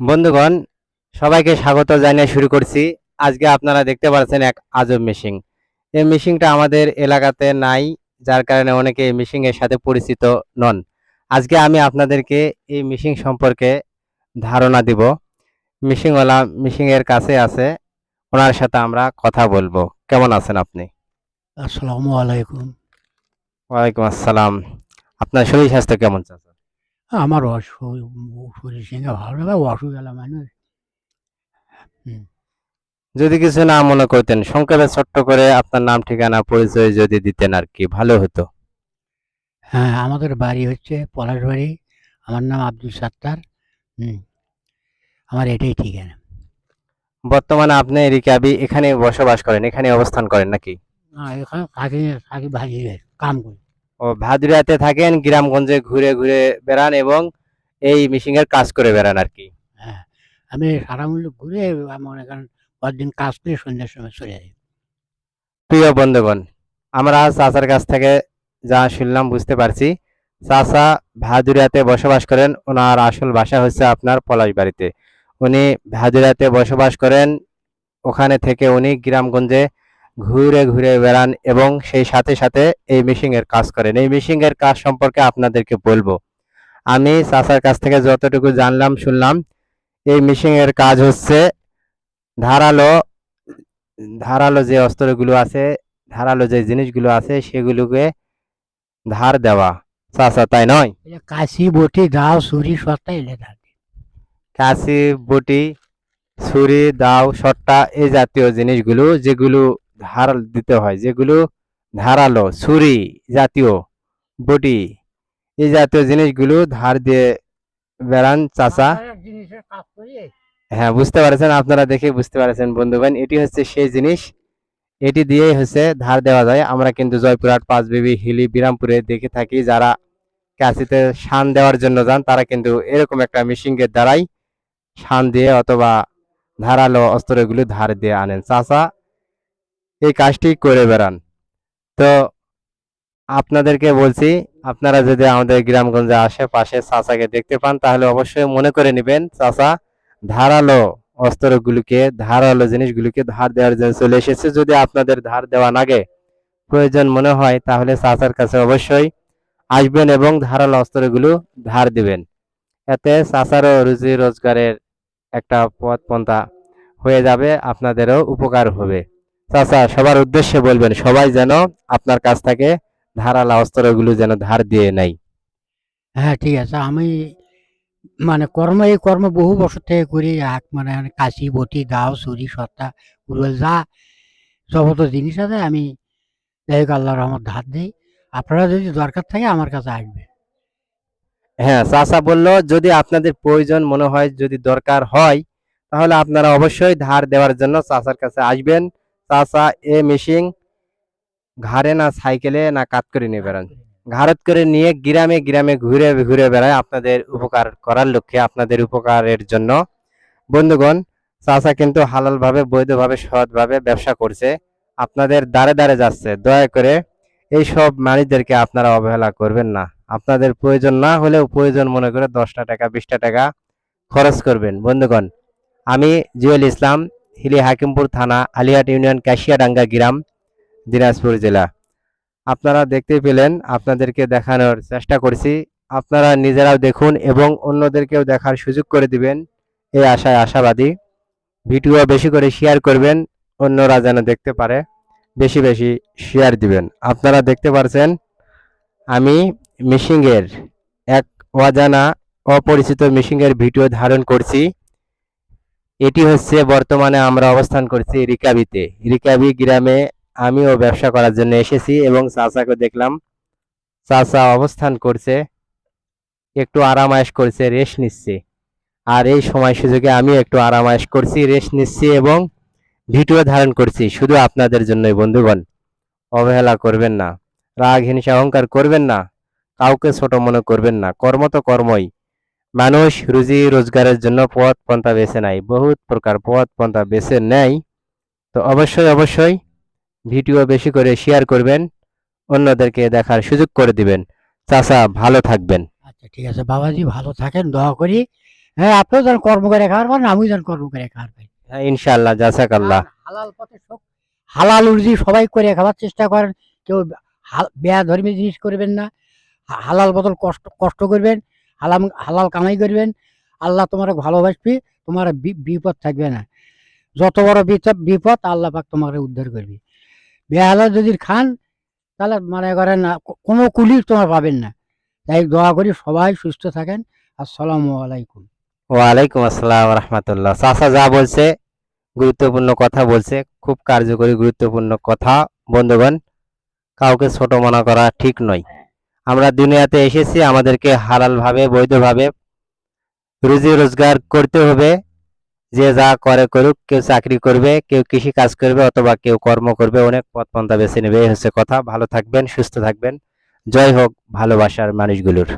বন্ধুগণ সবাইকে স্বাগত জানিয়ে শুরু করছি। আজকে আপনারা দেখতে পাচ্ছেন এক আজব মেশিন এই মেশিনটা আমাদের এলাকাতে নাই যার কারণে অনেকে এই মেশিন এর সাথে পরিচিত নন। আজকে আমি আপনাদেরকে এই মেশিন সম্পর্কে ধারণা দিব। মেশিনওয়ালা মেশিন এর কাছে আছে ওনার সাথে আমরা কথা বলব। কেমন আছেন আপনি? আসসালামু আলাইকুম। ওয়ালাইকুম আসসালাম। আপনার শরীর স্বাস্থ্য কেমন চাচা? আমার অসু- শরীর সঙ্গে ভালো লাগে অসুখ গেল মানুষ যদি কিছু না মনে করতেন সংক্ষেপে ছোট্ট করে আপনার নাম ঠিকানা পরিচয় যদি দিতেন আর কি ভালো হতো। হ্যাঁ আমাদের বাড়ি হচ্ছে পলাশবাড়ি আমার নাম আব্দুল সাত্তার হুম। আমার এটাই ঠিকানা। বর্তমানে আপনি রিকাবি এখানে বসবাস করেন এখানে অবস্থান করেন নাকি? না এখানে থাকি ভাজি কাম করি। ও ভাদুরিয়াতে থাকেন গ্রামগঞ্জে ঘুরে ঘুরে বেড়ান এবং এই মিশিং এর কাজ করে বেড়ান আর কি। হ্যাঁ আমি সারা মূল্য ঘুরে মনে করেন কয়েকদিন কাজ করে সন্ধ্যার সময় চলে যাই প্রিয় বন্ধুগণ আমরা চাচার কাছ থেকে যা শুনলাম বুঝতে পারছি চাচা ভাদুরিয়াতে বসবাস করেন ওনার আসল বাসা হচ্ছে আপনার পলাশবাড়িতে। উনি ভাদুরিয়াতে বসবাস করেন ওখানে থেকে উনি গ্রামগঞ্জে ঘুরে ঘুরে বেড়ান এবং সেই সাথে সাথে এই মিশিং এর কাজ করেন। এই মিশিং এর কাজ সম্পর্কে আপনাদেরকে বলব। আমি চাচার কাছ থেকে যতটুকু জানলাম শুনলাম এই মিশিং এর কাজ হচ্ছে ধারালো ধারালো যে অস্ত্রগুলো আছে ধারালো যে জিনিসগুলো আছে সেগুলোকে ধার দেওয়া। চাচা তাই নয়? কাশি বটি দাও ছুরি সত্তা এলে কাশি বটি ছুরি দাও সট্টা এই জাতীয় জিনিসগুলো যেগুলো ধার দিতে হয় যেগুলো ধারালো ছুরি জাতীয় বটি এই জাতীয় জিনিসগুলো ধার দিয়ে বেড়ান চাচা। হ্যাঁ বুঝতে পারছেন আপনারা দেখে বুঝতে পারছেন বন্ধুগণ এটি হচ্ছে সেই জিনিস। এটি দিয়েই হচ্ছে ধার দেওয়া যায়। আমরা কিন্তু জয়পুরহাট পাঁচবিবি হিলি বিরামপুরে দেখে থাকি যারা কাশিতে শান দেওয়ার জন্য যান তারা কিন্তু এরকম একটা মেশিনের দ্বারাই শান দিয়ে অথবা ধারালো অস্ত্রগুলো ধার দিয়ে আনেন। চাচা এই কাজটি করে বেড়ান। তো আপনাদেরকে বলছি, আপনারা যদি আমাদের গ্রামগঞ্জে আশেপাশে চাচাকে দেখতে পান, তাহলে অবশ্যই মনে করে নেবেন, চাচা ধারালো অস্ত্রগুলিকে, ধারালো জিনিসগুলিকে ধার দেওয়ার জন্য চলে এসেছে। যদি আপনাদের ধার দেওয়া লাগে, প্রয়োজন মনে হয়, তাহলে চাচার কাছে অবশ্যই আসবেন এবং ধারালো অস্ত্রগুলো ধার দিবেন। এতে চাচারও রুজি রোজগারের একটা পথ পন্থা হয়ে যাবে, আপনাদেরও উপকার হবে। চাচা সবার উদ্দেশ্যে বলবেন সবাই যেন আপনার কাছ থেকে ধারালো অস্ত্রগুলো যেন ধার দিয়ে নেয়। হ্যাঁ ঠিক আছে। আমি মানে কর্ম এই কর্ম বহু বছর থেকে করি। এক মানে কাশি বটি দাও ছুরি সত্তা উড়ল যা যাবত জিনিস আছে আমি যাই হোক আল্লাহর রহমত ধার দিই। আপনারা যদি দরকার থাকে আমার কাছে আসবে। হ্যাঁ চাচা বলল যদি আপনাদের প্রয়োজন মনে হয় যদি দরকার হয় তাহলে আপনারা অবশ্যই ধার দেওয়ার জন্য চাচার কাছে আসবেন। চাচা, এ মেশিন ঘাড়ে না সাইকেলে না কাত করে নিয়ে বেড়ান। ঘাড়ত করে নিয়ে গ্রামে গ্রামে ঘুরে ঘুরে বেড়ায় আপনাদের উপকার করার লক্ষ্যে, আপনাদের উপকারের জন্য। বন্ধুগণ, চাচা কিন্তু হালালভাবে, বৈধভাবে, সৎভাবে ব্যবসা করছে। আপনাদের দাঁড়ে দাঁড়ে যাচ্ছে। দয়া করে এই সব মানুষদেরকে আপনারা অবহেলা করবেন না। আপনাদের প্রয়োজন না হলেও প্রয়োজন মনে করে দশটা টাকা, বিশটা টাকা খরচ করবেন। বন্ধুগণ, আমি জুয়েল ইসলাম হিলি হাকিমপুর থানা, আলিহাট ইউনিয়ন, কাশিয়াডাঙ্গা গ্রাম, দিনাজপুর জেলা। আপনারা দেখতে পেলেন, আপনাদেরকে দেখানোর চেষ্টা করছি। আপনারা নিজেরাও দেখুন এবং অন্যদেরকেও দেখার সুযোগ করে দিবেন। এই আশায় আশাবাদী। ভিডিও বেশি করে শেয়ার করবেন, অন্যরা যেন দেখতে পারে। বেশি বেশি শেয়ার দিবেন। আপনারা দেখতে পারছেন, আমি মিশিংয়ের এক অজানা অপরিচিত মিশিংয়ের ভিডিও ধারণ করছি। এটি হচ্ছে বর্তমানে আমরা অবস্থান করছি রিকাবিতে। রিকাবি গ্রামে আমিও ব্যবসা করার জন্য এসেছি এবং চাচাকে দেখলাম। চাচা অবস্থান করছে, একটু আরামায়েশ করছে, রেস্ট নিচ্ছে। আর এই সময় সুযোগে আমি একটু আরামায়েশ করছি, রেস্ট নিচ্ছি এবং ভিডিও ধারণ করছি শুধু আপনাদের জন্যই, বন্ধুগণ। অবহেলা করবেন না রাগ হিংসা অহংকার করবেন না, কাউকে ছোট মনে করবেন না, কর্ম তো কর্মই। মানুষ রুজি রোজগারের জন্য পথ পন্থা বেছে নেয় বহুত প্রকার পথ পন্থা বেছে নেয়। তো অবশ্যই অবশ্যই ভিডিও বেশি করে শেয়ার করবেন অন্যদেরকে দেখার সুযোগ করে দিবেন। চাচা ভালো থাকবেন। আচ্ছা ঠিক আছে। বাবাজি ভালো থাকেন দোয়া করি। হ্যাঁ আপনিও যেন কর্ম করে খাওয়ার পারেন আমিও যেন কর্ম করে খাওয়ার পাই হ্যাঁ ইনশাআল্লাহ জাসাকাল্লাহ হালাল পথে সব হালাল উর্জি সবাই করে খাওয়ার চেষ্টা করেন। কেউ বেয়া ধর্মী জিনিস করবেন না। হালাল বদল কষ্ট কষ্ট করবেন। হালাম, হালাল কামাই করবেন। আল্লাহ তোমার ভালোবাসবে, তোমার বিপদ থাকবে না। যত বড় বিপদ আল্লাহ পাক তোমার উদ্ধার করবে। বেহালাল যদি খান, তাহলে মনে করেন কোনো কুলি তোমার পাবেন না। তাই দোয়া করি সবাই সুস্থ থাকেন। আসসালামু আলাইকুম। ওয়ালাইকুম আসসালাম রহমতুল্লাহ। চাচা যা বলছে, গুরুত্বপূর্ণ কথা বলছে, খুব কার্যকরী, গুরুত্বপূর্ণ কথা। বন্ধুগণ, কাউকে ছোট মনে করা ঠিক নয়। আমরা দুনিয়াতে এসেছি, আমাদেরকে হালাল ভাবে বৈধভাবে রুজি রোজগার করতে হবে। যে যা করে করুক, কেউ চাকরি করবে, কেউ কৃষি কাজ করবে অথবা কেউ কর্ম করবে, অনেক পথ পন্থা বেছে নেবে। এই হচ্ছে কথা। ভালো থাকবেন, সুস্থ থাকবেন। জয় হোক ভালোবাসার মানুষগুলোর।